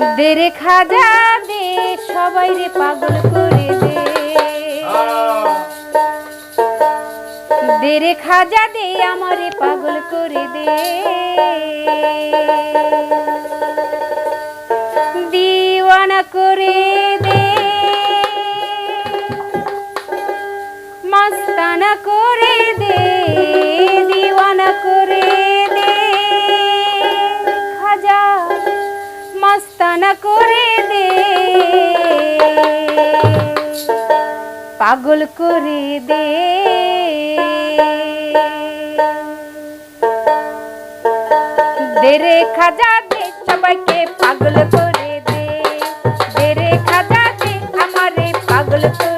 দেরে খাজা দে, সবাই রে পাগল করে দে। দেরে খাজা দে, আমারে পাগল করে দে। দিওয়ানা করে দে। মস্তানা করে পাগল করে দে। সবাইকে পাগল করে দে। দেরে খাজা দে আমারে পাগল করে